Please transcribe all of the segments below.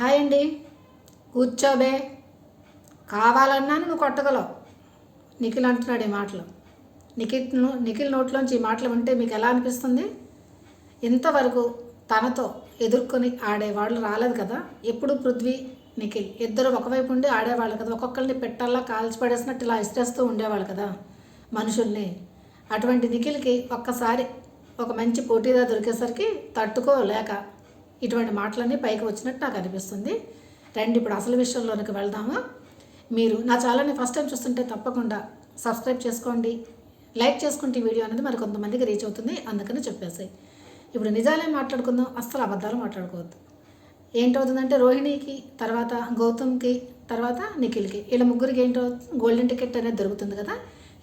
Hi అండి. కూర్చోబే కావాలన్నాను నువ్వు కొట్టగలవు. నిఖిల్ అంటున్నాడు ఈ మాటలు. నిఖిల్ నిఖిల్ నోట్లోంచి ఈ మాటలు వింటే మీకు ఎలా అనిపిస్తుంది? ఇంతవరకు తనతో ఎదుర్కొని ఆడేవాళ్ళు రాలేదు కదా? ఎప్పుడు పృథ్వీ నిఖిల్ ఇద్దరు ఒకవైపు ఉండి ఆడేవాళ్ళు కదా? ఒక్కొక్కరిని పెట్టల్లా కాల్చిపడేసినట్టు ఇలా ఇష్టేస్తూ ఉండేవాళ్ళు కదా? మనుషుల్ని. అటువంటి నిఖిల్కి ఒక్కసారి ఒక మంచి పోటీగా దొరికేసరికి తట్టుకోలేక ఇటువంటి మాటలన్నీ పైకి వచ్చినట్టు నాకు అనిపిస్తుంది. రండి ఇప్పుడు అసలు విషయంలోనికి వెళ్దామా? మీరు నా ఛానల్ని ఫస్ట్ టైం చూస్తుంటే తప్పకుండా సబ్స్క్రైబ్ చేసుకోండి. లైక్ చేసుకుంటే వీడియో అనేది మరి కొంతమందికి రీచ్ అవుతుంది. అందుకని చెప్పేసి. ఇప్పుడు నిజాలే మాట్లాడుకుందాం. అస్సలు అబద్ధాలు మాట్లాడుకోవద్దు. ఏంటవుతుందంటే రోహిణికి తర్వాత గౌతమ్కి తర్వాత నిఖిల్కి వీళ్ళ ముగ్గురికి ఏంటో గోల్డెన్ టికెట్ అనేది దొరుకుతుంది కదా.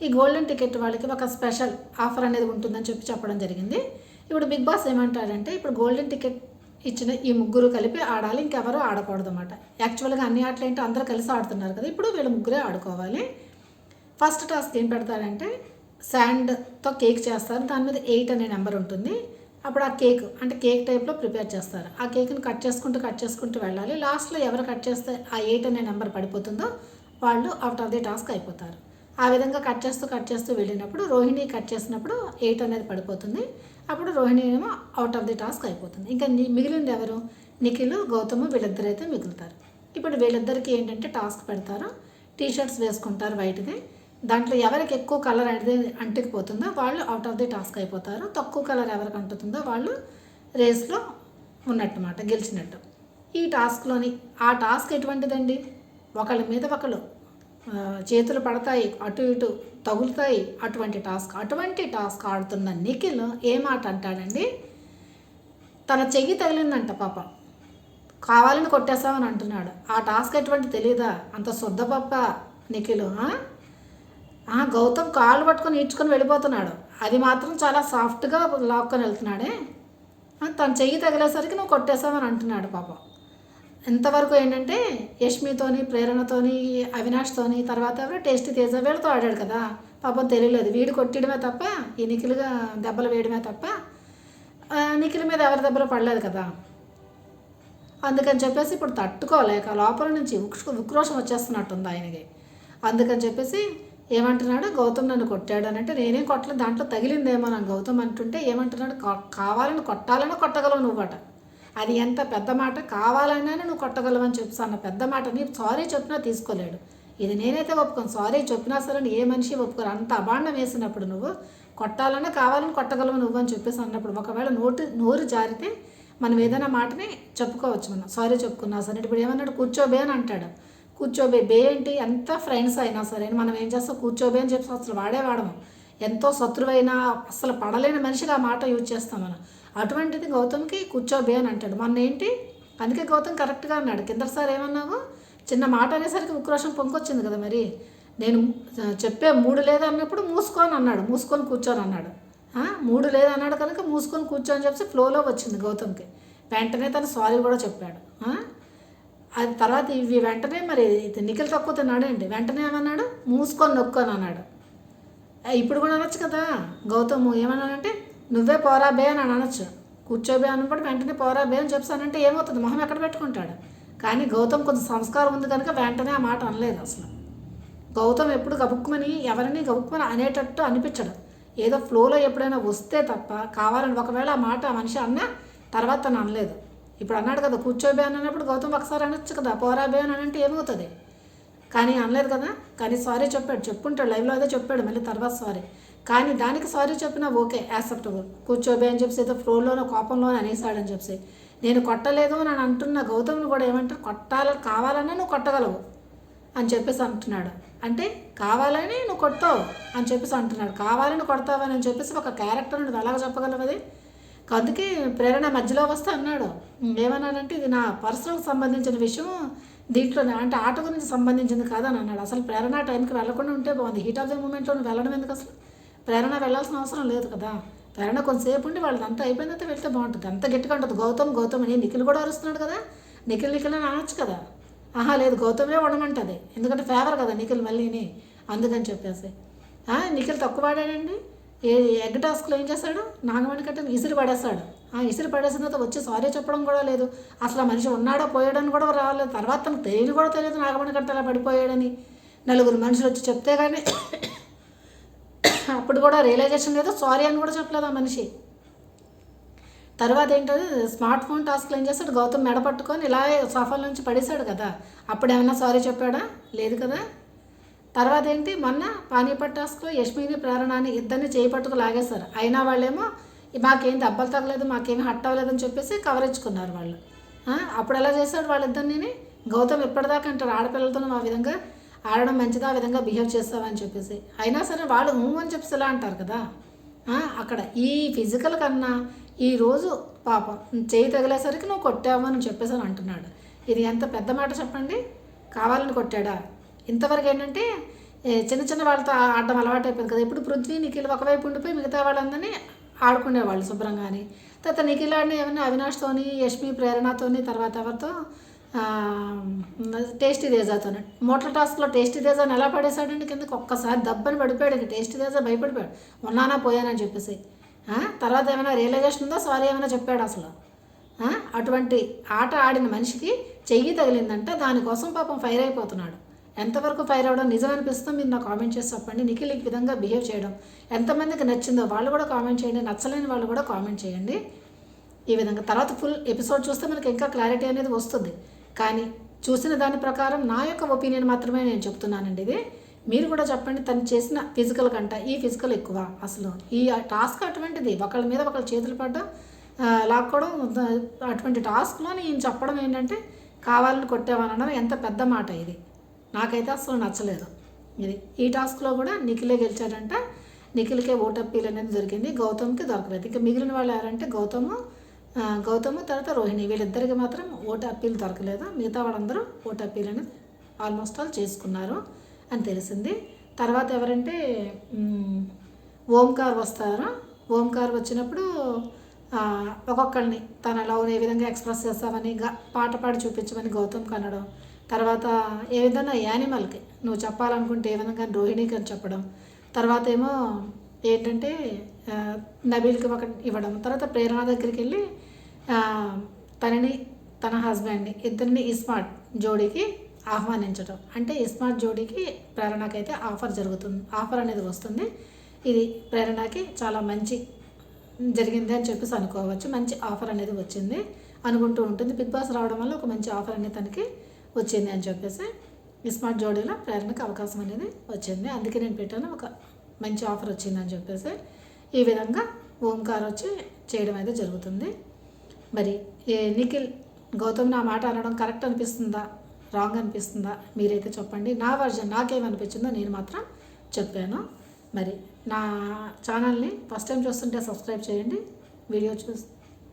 ఈ గోల్డెన్ టికెట్ వాళ్ళకి ఒక స్పెషల్ ఆఫర్ అనేది ఉంటుందని చెప్పి చెప్పడం జరిగింది. ఇప్పుడు బిగ్ బాస్ ఏమంటాడంటే ఇప్పుడు గోల్డెన్ టికెట్ ఇచ్చిన ఈ ముగ్గురు కలిపి ఆడాలి ఇంకెవరూ ఆడకూడదు అనమాట యాక్చువల్గా అన్ని ఆటలు ఏంటో అందరూ కలిసి ఆడుతున్నారు కదా ఇప్పుడు వీళ్ళ ముగ్గురే ఆడుకోవాలి. ఫస్ట్ టాస్క్ ఏం పెడతారంటే శాండ్తో కేక్ చేస్తారు దాని మీద ఎయిట్ అనే నెంబర్ ఉంటుంది. అప్పుడు ఆ కేక్ అంటే కేక్ టైప్లో ప్రిపేర్ చేస్తారు. ఆ కేక్ని కట్ చేసుకుంటూ కట్ చేసుకుంటూ వెళ్ళాలి. లాస్ట్లో ఎవరు కట్ చేస్తే ఆ ఎయిట్ అనే నెంబర్ పడిపోతుందో వాళ్ళు అవుట్ ఆఫ్ ది టాస్క్ అయిపోతారు. ఆ విధంగా కట్ చేస్తూ కట్ చేస్తూ వెళ్ళినప్పుడు రోహిణి కట్ చేసినప్పుడు ఎయిట్ అనేది పడిపోతుంది. అప్పుడు రోహిణి ఏమో అవుట్ ఆఫ్ ది టాస్క్ అయిపోతుంది. ఇంకా మిగిలింది ఎవరు? నిఖిల్ గౌతమ్ వీళ్ళిద్దరు అయితే మిగులుతారు. ఇప్పుడు వీళ్ళిద్దరికి ఏంటంటే టాస్క్ పెడతారు. టీ షర్ట్స్ వేసుకుంటారు వైట్ది దాంట్లో ఎవరికి ఎక్కువ కలర్ అనేది అంటుకుపోతుందో వాళ్ళు అవుట్ ఆఫ్ ది టాస్క్ అయిపోతారు. తక్కువ కలర్ ఎవరికి అంటుతుందో వాళ్ళు రేస్లో ఉన్నట్టుమాట గెలిచినట్టు. ఈ టాస్క్లోని ఆ టాస్క్ ఎటువంటిదండి? ఒకళ్ళ మీద ఒకళ్ళు చేతులు పడతాయి అటు ఇటు. తగులుతాయి. అటువంటి టాస్క్ అటువంటి టాస్క్ ఆడుతున్న నిఖిల్ ఏ మాట అంటాడండి? తన చెయ్యి తగిలిందంట పాప. కావాలని కొట్టేసామని అంటున్నాడు. ఆ టాస్క్ ఎటువంటి తెలియదా అంత శుద్ధ పప్ప నిఖిల్ ఆ? గౌతమ్ కాళ్ళు పట్టుకొని ఈడ్చుకొని వెళ్ళిపోతున్నాడు. అది మాత్రం చాలా సాఫ్ట్గా లాక్కొని వెళ్తున్నాడే. తన చెయ్యి తగిలేసరికి నువ్వు కొట్టేసామని అంటున్నాడు పాపం. ఎంతవరకు ఏంటంటే యష్మితోని ప్రేరణతోని అవినాష్తోని తర్వాత టేస్ట్ తేజ వీళ్ళతో ఆడాడు కదా. పాపం తెలియలేదు. వీడు కొట్టడమే తప్ప ఈ నిఖిలుగా దెబ్బలు వేయడమే తప్ప నిఖిల్ మీద ఎవరి దెబ్బలు పడలేదు కదా. అందుకని చెప్పేసి ఇప్పుడు తట్టుకోలేక లోపల నుంచి ఉక్రోషం వచ్చేస్తున్నట్టుంది ఆయనకి. అందుకని చెప్పేసి ఏమంటున్నాడు? గౌతమ్ నన్ను కొట్టాడు అని అంటే నేనేం కొట్టలేదు. దాంట్లో తగిలిందేమో నాకు గౌతమ్ అంటుంటే ఏమంటున్నాడు? కావాలని కొట్టాలని కొట్టగలవు నువ్వట. అది ఎంత పెద్ద మాట కావాలన్నా నువ్వు కొట్టగలవని అని చెప్పి అన్న పెద్ద మాట. నీ సారీ చెప్పినా తీసుకోలేడు. ఇది నేనైతే ఒప్పుకోను. సారీ చెప్పినా సరే ఏ మనిషి ఒప్పుకోరు. అంత అబాండం వేసినప్పుడు నువ్వు కొట్టాలన్నా కావాలని కొట్టగలవు నువ్వు అని చెప్పేసి అన్నప్పుడు ఒకవేళ నోటు నోరు జారితే మనం ఏదైనా మాటని చెప్పుకోవచ్చు మనం. సారీ చెప్పుకున్నా సరే. ఇప్పుడు ఏమన్నాడు? కూర్చోబే అని అంటాడు. కూర్చోబే బే. ఏంటి ఎంత ఫ్రెండ్స్ అయినా సరే మనం ఏం చేస్తాం? కూర్చోబే అని చెప్పి అసలు వాడే వాడము. ఎంతో శత్రువైనా అసలు పడలేని మనిషిగా ఆ మాట యూజ్ చేస్తాం మనం. అటువంటిది గౌతమ్కి కూర్చోబే అని అంటాడు. మొన్న ఏంటి? అందుకే గౌతమ్ కరెక్ట్గా అన్నాడు. కిందసారి ఏమన్నావు? చిన్న మాట అనేసరికి ఉక్రోషం పొంగొచ్చింది కదా మరి. నేను చెప్పే మూడు లేదు అన్నప్పుడు మూసుకొని అన్నాడు. మూసుకొని కూర్చొని అన్నాడు. మూడు లేదు అన్నాడు కనుక మూసుకొని కూర్చొని చెప్పి ఫ్లోలో వచ్చింది గౌతమ్కి. వెంటనే తను సారీ కూడా చెప్పాడు. అది తర్వాత ఇవి వెంటనే మరి నిఖిల్ తక్కువ తిన్నాడేంటి వెంటనే ఏమన్నాడు? మూసుకొని నొక్కొని అన్నాడు. ఇప్పుడు కూడా అనొచ్చు కదా? గౌతమ్ ఏమన్నాడంటే నువ్వే పోరా బే అని అనొచ్చు. కూర్చోబే అన్నప్పుడు వెంటనే పోరా బే అని చెప్తానంటే ఏమవుతుంది? మొహం ఎక్కడ పెట్టుకుంటాడు? కానీ గౌతమ్ కొంచెం సంస్కారం ఉంది కనుక వెంటనే ఆ మాట అనలేదు అసలు. గౌతమ్ ఎప్పుడు గబుక్కుమని ఎవరిని గబుక్కుమని అనేటట్టు అనిపించడు. ఏదో ఫ్లోలో ఎప్పుడైనా వస్తే తప్ప కావాలని ఒకవేళ ఆ మాట ఆ మనిషి అన్నా తర్వాత తను అనలేదు. ఇప్పుడు అన్నాడు కదా కూర్చోబే అని అన్నప్పుడు గౌతమ్ ఒకసారి అనొచ్చు కదా పోరాబే అని అంటే ఏమవుతుంది? కానీ అనలేదు కదా? కానీ సారీ చెప్పాడు. చెప్పుంటాడు. లైవ్లో అదే చెప్పాడు. మళ్ళీ తర్వాత సారీ. కానీ దానికి సారీ చెప్పినా ఓకే యాక్సెప్టబుల్. కూర్చోబే అని చెప్పి ఏదో ఫ్లోలోనో కోపంలోనో అనేసాడని చెప్పి నేను కొట్టలేదు అని అంటున్న గౌతమ్ని కూడా ఏమంటారు? కొట్టాలని కావాలన్నా నువ్వు కొట్టగలవు అని చెప్పేసి అంటున్నాడు. అంటే కావాలని నువ్వు కొట్టావు అని చెప్పేసి అంటున్నాడు. కావాలని కొడతావని అని చెప్పేసి ఒక క్యారెక్టర్ నువ్వు ఎలాగ చెప్పగలవు అది? అందుకే ప్రేరణ మధ్యలో వస్తే అన్నాడు. ఏమన్నాడంటే ఇది నా పర్సనల్ సంబంధించిన విషయం. దీంట్లో అంటే ఆట గురించి సంబంధించింది కాదని అన్నాడు. అసలు ప్రేరణ టైంకి వెళ్ళకుండా ఉంటే బాగుంది. హీట్ ఆఫ్ ద మూమెంట్లో వెళ్ళడం ఎందుకు అసలు? ప్రేరణ వెళ్ళాల్సిన అవసరం లేదు కదా. ప్రేరణ కొంతసేపు ఉండి వాళ్ళది అంతా అయిపోయిన తర్వాత వెళ్తే బాగుంటుంది. అంత గట్టిగా ఉంటుంది. గౌతమ్ గౌతమ్ అని నిఖిల్ కూడా అరుస్తున్నాడు కదా. నిఖిల్ నిఖిల్ అని అనొచ్చు కదా. ఆహా లేదు గౌతమే ఉండమంటది. ఎందుకంటే ఫేవర్ కదా నిఖిల్ మళ్ళీని. అందుకని చెప్పేసి. నిఖిల్ తక్కువ వాడాడండి. ఏ ఎగ్ టాస్క్లో ఏం చేశాడు నాగమణి కట్టని విసిరి పడేస్తాడు. ఇసురు పడేసిన తర్వాత వచ్చి సారీ చెప్పడం కూడా లేదు. అసలు ఆ మనిషి ఉన్నాడో పోయాడని కూడా రాలేదు. తర్వాత తనకు తెలియదు కూడా తెలియదు నాగమణి గట్ట అలా పడిపోయాడని. నలుగురు మనుషులు వచ్చి చెప్తే కానీ అప్పుడు కూడా రియలైజేషన్ లేదు. సారీ అని కూడా చెప్పలేదు ఆ మనిషి. తర్వాత ఏంటంటే స్మార్ట్ ఫోన్ టాస్క్లు ఏం చేస్తాడు? గౌతమ్ మెడ పట్టుకొని ఇలా సోఫాల నుంచి పడేశాడు కదా. అప్పుడు ఏమన్నా సారీ చెప్పాడా? లేదు కదా. తర్వాత ఏంటి? మొన్న పానీపట్ టాస్క్లో యష్మిని ప్రేరణని ఇద్దరిని చేయి పట్టుకు లాగేశారు. అయినా వాళ్ళేమో మాకేం దెబ్బలు తగలేదు మాకేమి హట్ అవ్వలేదని చెప్పేసి కవరించుకున్నారు వాళ్ళు. అప్పుడు ఎలా చేశాడు వాళ్ళిద్దరిని గౌతమ్ ఎప్పటిదాకా అంటారు ఆడపిల్లలతోనూ ఆ విధంగా ఆడడం మంచిదా ఆ విధంగా బిహేవ్ చేస్తావని చెప్పేసి. అయినా సరే వాళ్ళు ఊ అని చెప్పేసి ఇలా అంటారు కదా? అక్కడ ఈ ఫిజికల్ కన్నా ఈరోజు పాపం చేయి తగిలేసరికి నువ్వు కొట్టావు అని చెప్పేసి అని అంటున్నాడు. ఇది ఎంత పెద్ద మాట చెప్పండి? కావాలని కొట్టాడా? ఇంతవరకు ఏంటంటే చిన్న చిన్న వాళ్ళతో ఆడడం అలవాటు అయిపోయింది కదా. ఇప్పుడు పృథ్వీ నిఖిల్ ఒకవైపు ఉండిపోయి మిగతా వాళ్ళందరినీ ఆడుకునేవాళ్ళు శుభ్రంగాని. తర్వాత నిఖిలాడిని ఏమైనా ఏమన్నా అవినాష్తోని యష్మి ప్రేరణతోని తర్వాత ఎవరితో? టేస్టీ దేజాతో మోటార్ టాస్క్లో టేస్టీ దేజాని ఎలా పడేశాడండి కిందకి? ఒక్కసారి దబ్బని పడిపోయాడు ఇంక. టేస్టీ దేజా భయపడిపోయాడు. ఉన్నానా పోయానని చెప్పేసి. తర్వాత ఏమైనా రియలైజేషన్ ఉందో? సారీ ఏమైనా చెప్పాడు అసలు. అటువంటి ఆట ఆడిన మనిషికి చెయ్యి తగిలిందంటే. దానికోసం పాపం ఫైర్ అయిపోతున్నాడు. ఎంతవరకు ఫైర్ అవ్వడం నిజం అనిపిస్తుందో మీరు నాకు కామెంట్ చేసి చెప్పండి. నిఖిల్ ఈ విధంగా బిహేవ్ చేయడం ఎంతమందికి నచ్చిందో వాళ్ళు కూడా కామెంట్ చేయండి. నచ్చలేని వాళ్ళు కూడా కామెంట్ చేయండి. ఈ విధంగా తర్వాత ఫుల్ ఎపిసోడ్ చూస్తే మనకి ఇంకా క్లారిటీ అనేది వస్తుంది. కానీ చూసిన దాని ప్రకారం నా యొక్క ఒపీనియన్ మాత్రమే నేను చెప్తున్నానండి ఇది. మీరు కూడా చెప్పండి తను చేసిన ఫిజికల్ కంట ఈ ఫిజికల్ ఎక్కువ అసలు. ఈ టాస్క్ అటువంటిది ఒకళ్ళ మీద ఒకళ్ళ చేతులు పడ్డం లాక్కోవడం అటువంటి టాస్క్లో నేను చెప్పడం ఏంటంటే కావాలని కొట్టేవానడం ఎంత పెద్ద మాట ఇది. నాకైతే అసలు నచ్చలేదు. ఇది ఈ టాస్క్లో కూడా నిఖిలే గెలిచాడంట. నిఖిల్కే ఓట్ అప్పీల్ అనేది దొరికింది గౌతమ్కి దొరకలేదు. ఇంకా మిగిలిన వాళ్ళు ఎవరంటే గౌతము గౌతమ్ గౌతము తర్వాత రోహిణి. వీళ్ళిద్దరికి మాత్రం ఓటప్పీలు అప్పీల్ దొరకలేదు. మిగతా వాళ్ళందరూ ఓటప్పీలు అప్పీల్ అనేది ఆల్మోస్ట్ ఆల్ చేసుకున్నారు అని తెలిసింది. తర్వాత ఎవరంటే ఓంకార్ వస్తారు. ఓంకార్ వచ్చినప్పుడు ఒక్కొక్కరిని తన లవ్ని ఏ విధంగా ఎక్స్ప్రెస్ చేస్తామని పాట పాడి చూపించమని గౌతమ్ కనడం తర్వాత ఏ విధంగా యానిమల్కి నువ్వు చెప్పాలనుకుంటే ఏ విధంగా రోహిణికి అని చెప్పడం. తర్వాత ఏమో ఏంటంటే నబీల్కి ఒక ఇవ్వడం. తర్వాత ప్రేరణ దగ్గరికి వెళ్ళి తనని తన హస్బెండ్ని ఇద్దరిని ఇస్మార్ట్ జోడీకి ఆహ్వానించడం అంటే ఇస్మార్ట్ జోడీకి ప్రేరణకైతే ఆఫర్ జరుగుతుంది. ఆఫర్ అనేది వస్తుంది. ఇది ప్రేరణకి చాలా మంచి జరిగింది అని చెప్పేసి అనుకోవచ్చు. మంచి ఆఫర్ అనేది వచ్చింది. అనుకుంటూ ఉంటుంది. బిగ్ బాస్ రావడం వల్ల ఒక మంచి ఆఫర్ అనేది తనకి వచ్చింది అని చెప్పేసి స్మార్ట్ జోడీలో ప్రేరణకు అవకాశం అనేది వచ్చింది. అందుకే నేను పెట్టాను. ఒక మంచి ఆఫర్ వచ్చింది అని చెప్పేసి ఈ విధంగా ఓంకార్ వచ్చి చేయడం అయితే జరుగుతుంది. మరి ఏ నిఖిల్ గౌతమ్ నా మాట అనడం కరెక్ట్ అనిపిస్తుందా? రాంగ్ అనిపిస్తుందా? మీరైతే చెప్పండి. నా వర్జన్ నాకేమనిపించిందో నేను మాత్రం చెప్పాను. మరి నా ఛానల్ని ఫస్ట్ టైం చూస్తుంటే సబ్స్క్రైబ్ చేయండి. వీడియో చూసి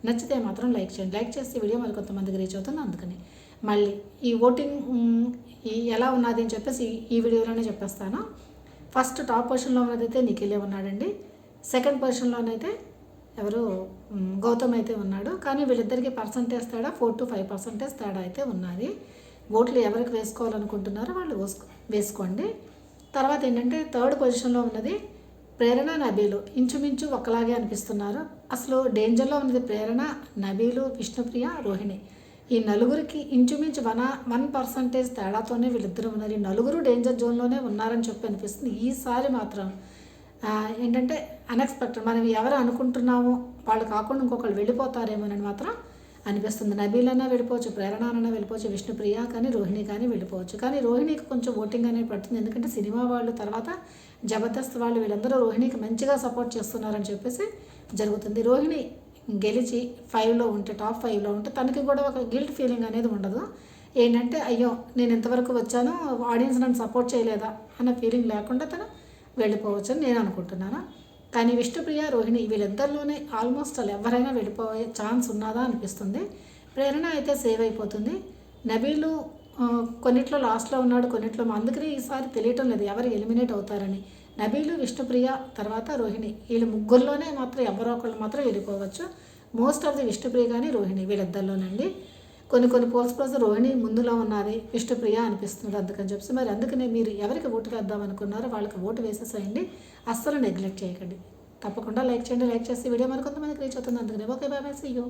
నచ్చితే మాత్రం లైక్ చేయండి. లైక్ చేస్తే వీడియో మరి కొంతమందికి రీచ్ అవుతుంది. అందుకని మళ్ళీ ఈ ఓటింగ్ ఈ ఎలా ఉన్నది అని చెప్పేసి ఈ- వీడియోలోనే చెప్పేస్తాను. ఫస్ట్ టాప్ పొజిషన్లో ఉన్నదైతే నిఖిలే ఉన్నాడండి. సెకండ్ పొజిషన్లోనైతే ఎవరు గౌతమ్ అయితే ఉన్నాడు. కానీ వీళ్ళిద్దరికి పర్సంటేజ్ తేడా ఫోర్ టు ఫైవ్ పర్సంటేజ్ తేడా అయితే ఉన్నది. ఓట్లు ఎవరికి వేసుకోవాలనుకుంటున్నారో వాళ్ళు వేసుకో వేసుకోండి. తర్వాత ఏంటంటే థర్డ్ పొజిషన్లో ఉన్నది ప్రేరణ నబీలు. ఇంచుమించు ఒకలాగే అనిపిస్తున్నారు. అసలు డేంజర్లో ఉన్నది ప్రేరణ నబీలు విష్ణుప్రియ రోహిణి. ఈ నలుగురికి ఇంచుమించు వన్ వన్ పర్సంటేజ్ తేడాతోనే వీళ్ళిద్దరు ఉన్నారు. ఈ నలుగురు డేంజర్ జోన్లోనే ఉన్నారని చెప్పి అనిపిస్తుంది. ఈసారి మాత్రం ఏంటంటే అన్ఎక్స్పెక్టెడ్ మనం ఎవరు అనుకుంటున్నామో వాళ్ళు కాకుండా ఇంకొకళ్ళు వెళ్ళిపోతారేమోనని మాత్రం అనిపిస్తుంది. నబీలన్నా వెళ్ళిపోవచ్చు ప్రేరణనైనా వెళ్ళిపోవచ్చు విష్ణుప్రియ కానీ రోహిణి కానీ వెళ్ళిపోవచ్చు. కానీ రోహిణికి కొంచెం ఓటింగ్ అనేది పడుతుంది. ఎందుకంటే సినిమా వాళ్ళు తర్వాత జబర్దస్త్ వాళ్ళు వీళ్ళందరూ రోహిణికి మంచిగా సపోర్ట్ చేస్తున్నారని చెప్పేసి జరుగుతుంది. రోహిణి గెలిచి ఫైవ్లో ఉంటే టాప్ ఫైవ్లో ఉంటే తనకి కూడా ఒక గిల్ట్ ఫీలింగ్ అనేది ఉండదు. ఏంటంటే అయ్యో నేను ఇంతవరకు వచ్చాను ఆడియన్స్ నన్ను సపోర్ట్ చేయలేదా అన్న ఫీలింగ్ లేకుండా తను వెళ్ళిపోవచ్చని నేను అనుకుంటున్నాను. కానీ విష్ణుప్రియ రోహిణి వీళ్ళిద్దరిలోనే ఆల్మోస్ట్ వాళ్ళు ఎవరైనా వెళ్ళిపోయే ఛాన్స్ ఉన్నదా అనిపిస్తుంది. ప్రేరణ అయితే సేవ్ అయిపోతుంది. నబీలు కొన్నిట్లో లాస్ట్లో ఉన్నాడు కొన్నిట్లో అందుకని ఈసారి తెలియటం లేదు. ఎవరు ఎలిమినేట్ అవుతారని. నబీలు విష్ణుప్రియ తర్వాత రోహిణి. వీళ్ళ ముగ్గురులోనే మాత్రం ఎవరో ఒకళ్ళు మాత్రం వెళ్ళిపోవచ్చు. మోస్ట్ ఆఫ్ ది విష్ణుప్రియ కానీ రోహిణి వీళ్ళిద్దరిలోనండి. కొన్ని కొన్ని పోల్స్ ప్లస్ రోహిణి ముందులో ఉన్నది విష్ణుప్రియ అనిపిస్తుంది అందుకని చెప్పి మరి అందుకనే మీరు ఎవరికి ఓటు వేద్దాం అనుకున్నారో వాళ్ళకి ఓటు వేసేసేయండి. అస్సలు నెగ్లెక్ట్ చేయకండి. తప్పకుండా లైక్ చేయండి లైక్ చేసి వీడియో మరి కొంతమందికి రీచ్ అవుతుంది. అందుకనే okay bye bye see you